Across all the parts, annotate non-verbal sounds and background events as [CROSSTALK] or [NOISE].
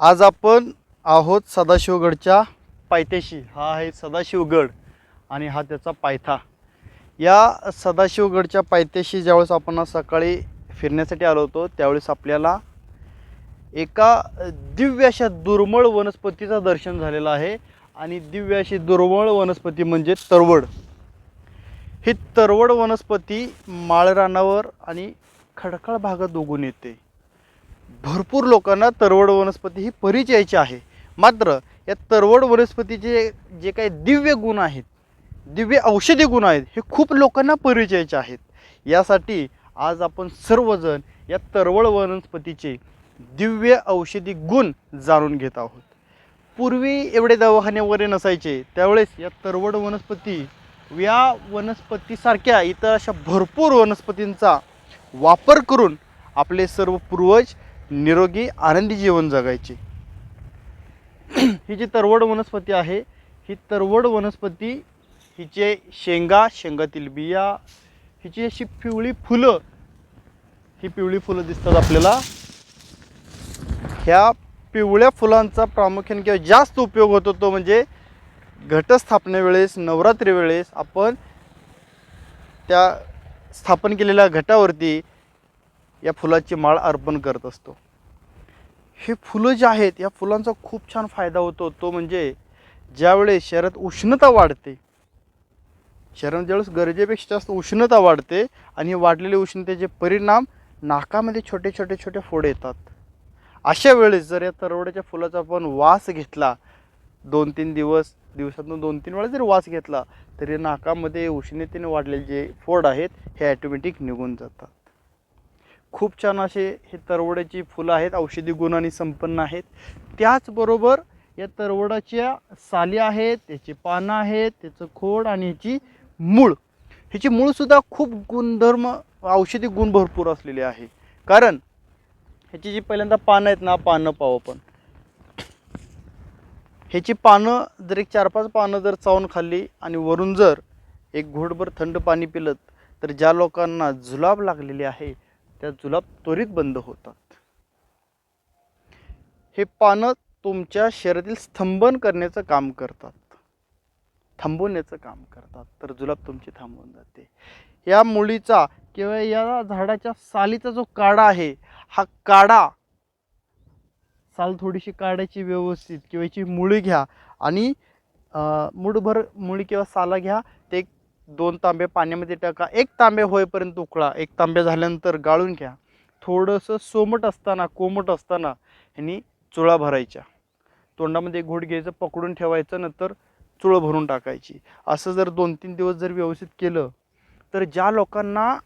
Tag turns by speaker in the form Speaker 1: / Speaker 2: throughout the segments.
Speaker 1: आज आपण आहोत सदाशिवगडच्या पायथ्याशी. हा आहे सदाशिवगड आणि हा त्याचा पायथा. या सदाशिवगडच्या पायथ्याशी ज्यावेळेस आपण सकाळी फिरण्यासाठी आलो होतो त्यावेळेस आपल्याला एका दिव्य अशा वनस्पतीचं दर्शन झालेलं आहे आणि दिव्य अशी वनस्पती म्हणजे तरवड. ही तरवड वनस्पती माळरानावर आणि खडकाळ भागात उगून येते. भरपूर लोकांना तरवड वनस्पती ही परिचयाची आहे. मात्र या तरवड वनस्पतीचे जे काही दिव्य गुण आहेत दिव्य औषधी गुण आहेत हे खूप लोकांना परिचयाचे आहेत. यासाठी आज आपण सर्वजण या तरवड वनस्पतीचे दिव्य औषधी गुण जाणून घेत आहोत. पूर्वी एवढे दवाखाने वगैरे नसायचे त्यावेळेस या तरवड वनस्पती या वनस्पतीसारख्या इतर अशा भरपूर वनस्पतींचा वापर करून आपले सर्व पूर्वज निरोगी आनंदी जीवन जगायचे. ही जी तरवड वनस्पती आहे ही तरवड वनस्पती हिचे शेंगा शेंगातील बिया हिची अशी पिवळी फुलं ही पिवळी फुलं दिसतात आपल्याला. ह्या पिवळ्या फुलांचा प्रामुख्याने किंवा जास्त उपयोग होतो तो म्हणजे घटस्थापनेवेळेस नवरात्री वेळेस आपण त्या स्थापन केलेल्या घटावरती या फुलाची माळ अर्पण करत असतो. हे फुलं जे आहेत या फुलांचा खूप छान फायदा होतो. तो म्हणजे ज्यावेळेस शहरात उष्णता वाढते शहरात ज्यावेळेस गरजेपेक्षा जास्त उष्णता वाढते आणि वाढलेल्या उष्णतेचे परिणाम नाकामध्ये छोटे छोटे छोटे फोड येतात. अशा वेळेस जर या तरवड्याच्या फुलाचा आपण वास घेतला दोन तीन दिवस दिवसातून दोन तीन वेळा जरी वास घेतला तरी नाकामध्ये उष्णतेने वाढलेले जे फोड आहेत हे ॲटोमॅटिक निघून जातात. खूप छान असे हे तरवड्याची फुलं आहेत औषधी गुणांनी संपन्न आहेत. त्याचबरोबर या तरवडाच्या साली आहेत त्याची पानं आहेत त्याचं खोड आणि ह्याची मूळ. ह्याची मूळसुद्धा खूप गुणधर्म औषधी गुण भरपूर असलेले आहे. कारण ह्याची जी पहिल्यांदा पानं आहेत ना पानं पाहू आपण. ह्याची पानं जर एक चार पाच पानं जर चावून खाल्ली आणि वरून जर एक घोटभर थंड पाणी पिलं तर ज्या लोकांना जुलाब लागलेली आहे त्या जुलाब त्वरित बंद होतात. हे पानं तुमच्या शरीरातील स्तंभन करण्याचं काम करतात. थांबवण्याचं काम करतात. तर जुलाब तुमची थांबवून जाते. या मुळीचा किंवा या झाडाच्या सालीचा जो काढा आहे हा काढा साल थोडीशी काढायची व्यवस्थित किंवा याची मुळी घ्या आणि मुठभर मुळी किंवा साला घ्या ते एक दोन तांबे पाण्यामध्ये टाका एक तांबे होईपर्यंत उकळा एक तांबे झाल्यानंतर गाळून घ्या. थोडंसं सोमट असताना कोमट असताना ह्यांनी चुळा भरायच्या. तोंडामध्ये घोट घ्यायचं पकडून ठेवायचं नंतर चुळं भरून टाकायची. असं जर दोन तीन दिवस जर व्यवस्थित केलं तर ज्या लोकांना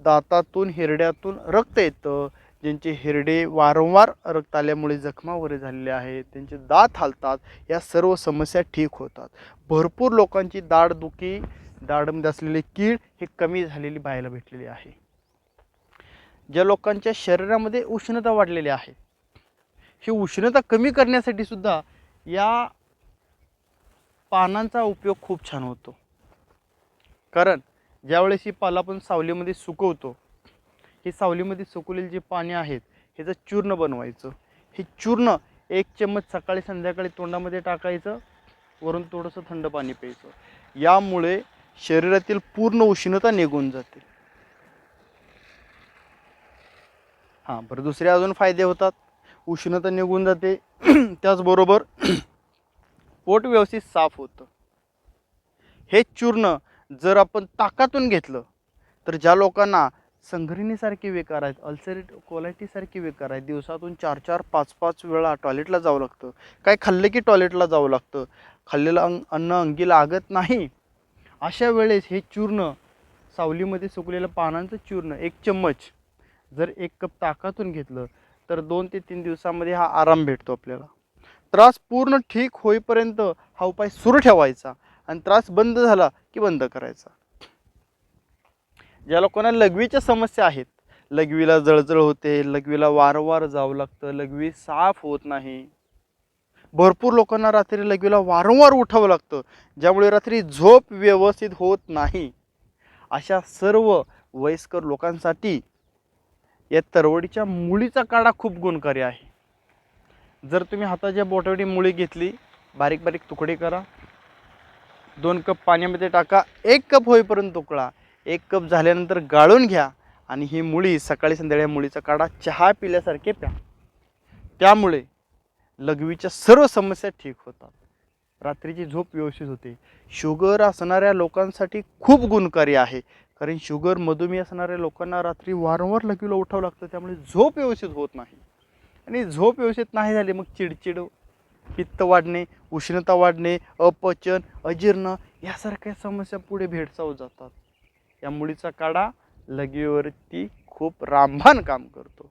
Speaker 1: दातातून हिरड्यातून रक्त येतं ज्यांचे हिरडे वारंवार रक्त आल्यामुळे जखमा वगैरे झालेल्या आहेत त्यांचे दात हालतात या सर्व समस्या ठीक होतात. भरपूर लोकांची दाढदुखी दाडमध्ये असलेले कीड हे कमी झालेली पाहायला भेटलेली आहे. ज्या लोकांच्या शरीरामध्ये उष्णता वाढलेली आहे ही उष्णता कमी करण्यासाठी सुद्धा या पानांचा उपयोग खूप छान होतो. कारण ज्यावेळेस ही पाला आपण सावलीमध्ये सुकवतो ही सावलीमध्ये सुकवलेली जी पाने आहेत ह्याचं चूर्ण बनवायचं. हे चूर्ण एक चम्मच सकाळी संध्याकाळी तोंडामध्ये टाकायचं वरून थोडंसं थंड पाणी प्यायचं. यामुळे शरीरातील पूर्ण उष्णता निघून जाते. हां बरं दुसरे अजून फायदे होतात. उष्णता निघून जाते. [CLEARS THROAT] त्याचबरोबर [CLEARS THROAT] पोट व्यवस्थित साफ होतं. हे चूर्ण जर आपण ताकातून घेतलं तर ज्या लोकांना संघरिणीसारखे विकार आहेत अल्सरेट कोलायटीसारखे विकार आहेत दिवसातून चार चार पाच पाच वेळा टॉयलेटला जावं लागतं. काय खाल्लं की टॉयलेटला जावं लागतं. खाल्लेलं अंग अन्न अंगी लागत नाही. अशा वेळेस हे चूर्ण सावलीमध्ये सुकलेलं पानांचं चूर्ण एक चम्मच जर एक कप ताकातून घेतलं तर दोन ते तीन दिवसामध्ये हा आराम भेटतो आपल्याला. त्रास पूर्ण ठीक होईपर्यंत हा उपाय सुरू ठेवायचा आणि त्रास बंद झाला की बंद करायचा. ज्या लोकांना लघवीच्या समस्या आहेत लघवीला जळजळ होते लघवीला वारंवार जावं लागतं लघवी साफ होत नाही भरपूर लोकांना रात्री लगवीला वारंवार उठावं लागतं ज्यामुळे रात्री झोप व्यवस्थित होत नाही. अशा सर्व वयस्कर लोकांसाठी या तरवडीच्या मुळीचा काढा खूप गुणकारी आहे. जर तुम्ही हाताच्या बोटावडी मुळी घेतली बारीक बारीक तुकडे करा. दोन कप पाण्यामध्ये टाका एक कप होईपर्यंत तुकडा एक कप झाल्यानंतर गाळून घ्या आणि ही मुळी सकाळी संध्याकाळी मुळीचा काढा चहा पिल्यासारखे प्या. त्यामुळे लघवीच्या सर्व समस्या ठीक होतात. रात्रीची झोप व्यवस्थित होते. शुगर असणाऱ्या लोकांसाठी खूप गुणकारी आहे. कारण शुगर मधुमेह असणाऱ्या लोकांना रात्री वारंवार लघवीला उठावं लागतं त्यामुळे झोप व्यवस्थित होत नाही. आणि झोप व्यवस्थित नाही झाली मग चिडचिड पित्त वाढणे उष्णता वाढणे अपचन अजीर्ण यासारख्या समस्या पुढे भेडसावत जातात. या मुळीचा काढा लगेवरती खूप रामबाण काम करतो.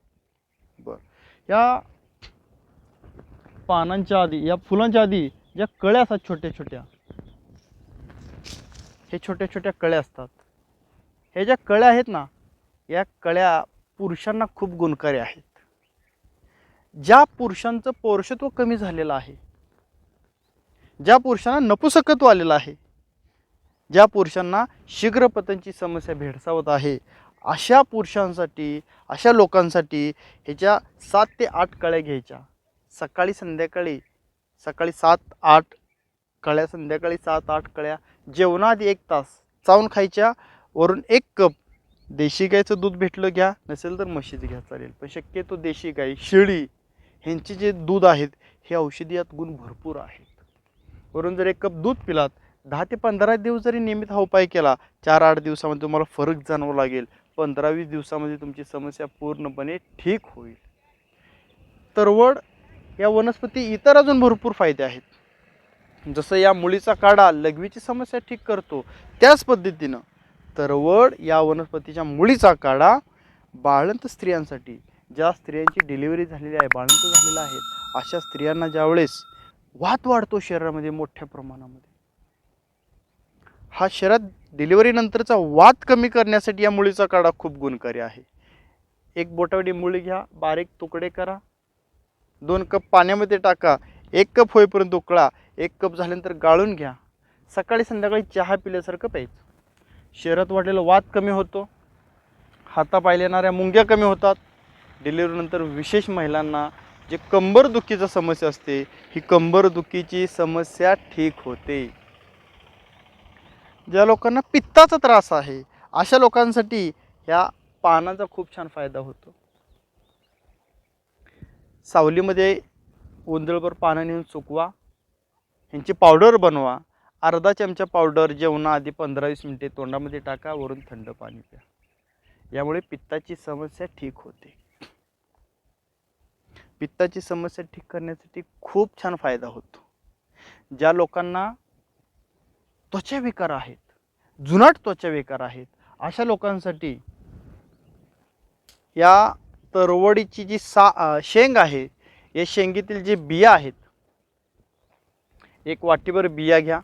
Speaker 1: बरं. या पानांच्या आधी या फुलांच्या आधी ज्या कळ्या असतात छोट्या छोट्या हे छोट्या छोट्या कळ्या असतात. हे ज्या कळ्या आहेत ना या कळ्या पुरुषांना खूप गुणकारी आहेत. ज्या पुरुषांचं पौरुषत्व कमी झालेलं आहे ज्या पुरुषांना नपुसकत्व आलेलं आहे ज्या पुरुषांना शीघ्रपतनची समस्या भेडसावत आहे अशा पुरुषांसाठी अशा लोकांसाठी ह्याच्या सात ते आठ कळ्या घ्यायच्या. सकाळी संध्याकाळी सकाळी सात आठ कळ्या संध्याकाळी सात आठ कळ्या जेवणाआधी एक तास चावून खायच्या वरून एक कप देशी गाईचं दूध भेटलं घ्या नसेल तर म्हशीचं घ्या चालेल. पण शक्यतो देशी गाई शेळी ह्यांचे जे दूध आहेत हे औषधी यात गुण भरपूर आहेत. वरून जर एक कप दूध पिलात दहा ते पंधरा दिवस जरी नियमित हा उपाय केला चार आठ दिवसामध्ये तुम्हाला फरक जाणवं लागेल. पंधरा वीस दिवसामध्ये तुमची समस्या पूर्णपणे ठीक होईल. तरवड या वनस्पती इतर अजून भरपूर फायदे आहेत. जसं या मुळीचा काढा लघवीची समस्या ठीक करतो त्याच पद्धतीनं तरवड या वनस्पतीच्या मुळीचा काढा बाळंत स्त्रियांसाठी ज्या स्त्रियांची डिलिव्हरी झालेली आहे बाळंत झालेलं आहे अशा स्त्रियांना ज्यावेळेस वात वाढतो शरीरामध्ये मोठ्या प्रमाणामध्ये. हा शरीरात डिलिव्हरीनंतरचा वात कमी करण्यासाठी या मुळीचा काढा खूप गुणकारी आहे. एक बोटावडी मुळी घ्या बारीक तुकडे करा दोन कप पाण्यामध्ये टाका एक कप होईपर्यंत उकळा एक कप झाल्यानंतर गाळून घ्या. सकाळी संध्याकाळी चहा पिल्यासारखं प्यायचं. शरीरात वाढलेला वात कमी होतो. हातापाय येणाऱ्या मुंग्या कमी होतात. डिलिव्हरीनंतर विशेष महिलांना जे कंबरदुखीची समस्या असते ही कंबरदुखीची समस्या ठीक होते. ज्या लोकांना पित्ताचा त्रास आहे अशा लोकांसाठी ह्या पानाचा खूप छान फायदा होतो. सावलीमध्ये उंदळभर पानं नेऊन सुकवा. ह्यांची पावडर बनवा. अर्धा चमचा पावडर जेवणाआधी पंधरा वीस मिनटे तोंडामध्ये टाका वरून थंड पाणी प्या. यामुळे पित्ताची समस्या ठीक होते. पित्ताची समस्या ठीक करण्यासाठी खूप छान फायदा होतो. ज्या लोकांना त्वचा विकार आहेत जुनाट त्वचा विकार आहेत अशा लोकांसाठी या तरवडीची जी सा शेंग आहे या शेंगेतील जे बिया आहेत एक वाटीभर बिया घ्या.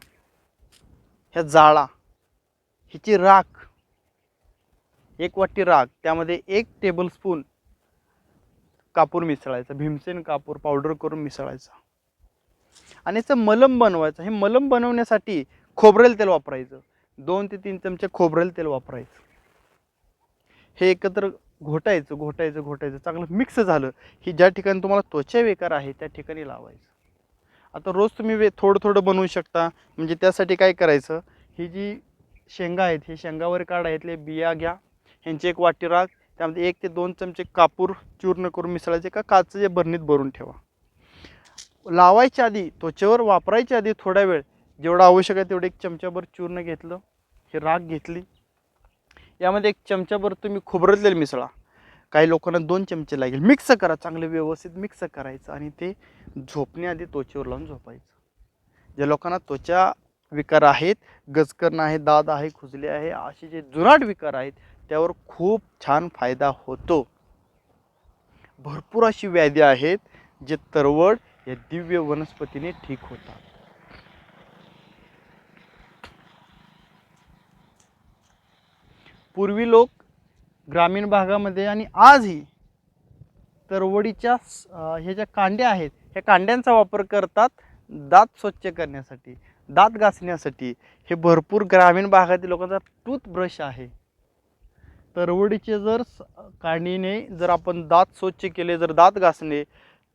Speaker 1: ह्या जाळा हिची राख एक वाटी राख त्यामध्ये एक टेबलस्पून कापूर मिसळायचा भीमसेन कापूर पावडर करून मिसळायचा. आणि याचं मलम बनवायचं हे मलम बनवण्यासाठी खोबरेल तेल वापरायचं. दोन ते तीन चमचे खोबरेल तेल वापरायचं. हे एकत्र घोटायचं घोटायचं घोटायचं. चांगलं मिक्स झालं की ज्या ठिकाणी तुम्हाला त्वचा वेकार आहे त्या ठिकाणी लावायचं. आता रोज तुम्ही वे थोडं थोडं बनवू शकता. म्हणजे त्यासाठी काय करायचं? ही जी शेंगा आहेत हे शेंगावर काढायतले बिया घ्या. ह्यांची एक वाटी राख. त्यामध्ये एक ते दोन चमचे कापूर चूर्ण करून मिसळायचे का? काचं जे बरणीत भरून ठेवा. लावायच्या आधी त्वचेवर वापरायच्या आधी थोडा वेळ जेवढा आवश्यक आहे तेवढं एक चमच्याभर चूर्ण घेतलं. हे राख घेतली. यामध्ये एक चमच्याभर तुम्ही खोबरतलेलं मिसळा. काही लोकांना दोन चमचे लागेल. मिक्स करा चांगलं व्यवस्थित मिक्स करायचं आणि ते झोपण्याआधी त्वचेवर लावून झोपायचं. ज्या लोकांना त्वचा विकार आहेत गजकरण आहे दाद आहे खुजले आहे असे जे जुनाट विकार आहेत त्यावर खूप छान फायदा होतो. भरपूर अशी व्याधी आहेत जे तरवड या दिव्य वनस्पतीने ठीक होतात. पूर्वी लोक ग्रामीण भागामध्ये आणि आजही तरवडीच्या हे ज्या कांड्या आहेत ह्या कांड्यांचा वापर करतात दात स्वच्छ करण्यासाठी दात घासण्यासाठी. हे भरपूर ग्रामीण भागातील लोकांचा टूथब्रश आहे. तरवडीचे जर स- कांडीने जर आपण दात स्वच्छ केले जर दात घासणे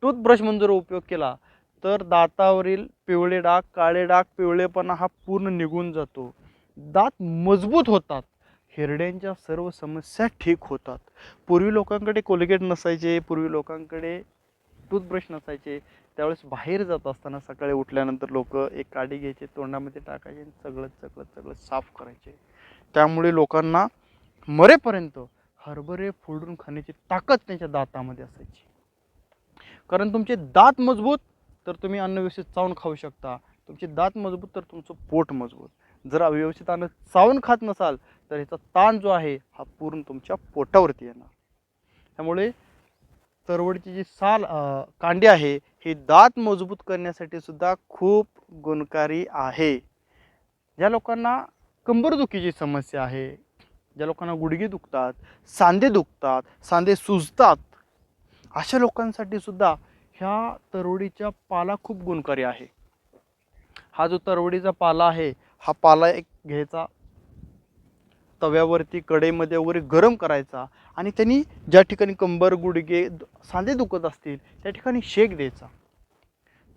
Speaker 1: टूथब्रश म्हणून जर उपयोग केला तर दातावरील पिवळे डाग काळे डाग पिवळेपणा हा पूर्ण निघून जातो. दात मजबूत होतात. हिरड्यांच्या सर्व समस्या ठीक होतात. पूर्वी लोकांकडे कोलगेट नसायचे पूर्वी लोकांकडे टूथब्रश नसायचे. त्यावेळेस बाहेर जात असताना सकाळी उठल्यानंतर लोक एक काडी घ्यायचे तोंडामध्ये टाकायचे आणि सगळं सगळं सगळं साफ करायचे. त्यामुळे लोकांना मरेपर्यंत हरभरे फोडून खाण्याची ताकद त्यांच्या दातामध्ये असायची. कारण तुमचे दात मजबूत तर तुम्ही अन्न व्यवस्थित चावून खाऊ शकता. तुमचे दात मजबूत तर तुमचं पोट मजबूत. जर अव्यवस्थित अन्न चावून खात नसाल तर ह्याचा ताण जो आहे हा पूर्ण तुमच्या पोटावरती येणार. त्यामुळे तरवडीची जी साल कांडी आहे ही दात मजबूत करण्यासाठी सुद्धा खूप गुणकारी आहे. ज्या लोकांना कंबरदुखीची समस्या आहे ज्या लोकांना गुडघे दुखतात सांधे दुखतात सांधे सुजतात अशा लोकांसाठी सुद्धा ह्या तरवडीच्या पाला खूप गुणकारी आहे. हा जो तरवडीचा पाला आहे हा पाला एक घ्यायचा तव्यावरती कढईमध्ये वगैरे गरम करायचा आणि त्यांनी ज्या ठिकाणी कंबर गुडघे सांधे दुखत असतील त्या ठिकाणी शेक द्यायचा.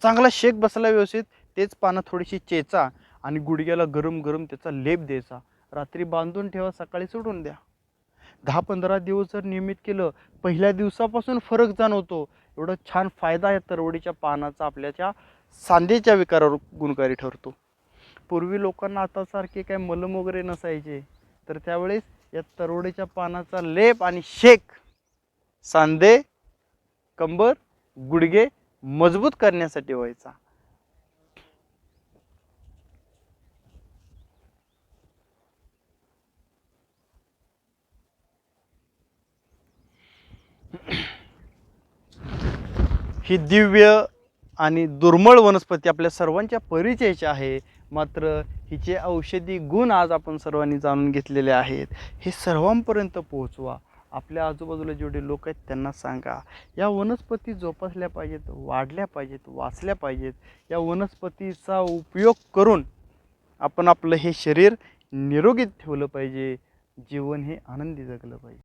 Speaker 1: चांगला शेक बसला व्यवस्थित तेच पानं थोडीशी चेचा आणि गुडघ्याला गरम गरम त्याचा लेप द्यायचा. रात्री बांधून ठेवा सकाळी सोडून द्या. दहा पंधरा दिवस जर नियमित केलं पहिल्या दिवसापासून फरक जाणवतो. एवढा छान फायदा आहे तरवडीच्या पानाचा आपल्याच्या सांधेच्या विकारावर गुणकारी ठरतो. पूर्वी लोकांना आतासारखे काय मलम वगैरे नसायचे. तर त्यावेळेस या तरवडीच्या पानाचा लेप आणि शेक सांधे कंबर गुडघे मजबूत करण्यासाठी व्हायचा. ही दिव्य आणि दुर्मळ वनस्पती आपल्या सर्वांच्या परिचयाची आहे. मात्र हिचे औषधी गुण आज आपण सर्वांनी जाणून घेतलेले आहेत. हे सर्वांपर्यंत पोहोचवा. आपल्या आजूबाजूला जेवढे लोक आहेत त्यांना सांगा. या वनस्पती जोपासल्या पाहिजेत वाढल्या पाहिजेत वाचल्या पाहिजेत. या वनस्पतीचा उपयोग करून आपण आपलं हे शरीर निरोगी ठेवलं पाहिजे. जीवन हे आनंदी जगलं पाहिजे.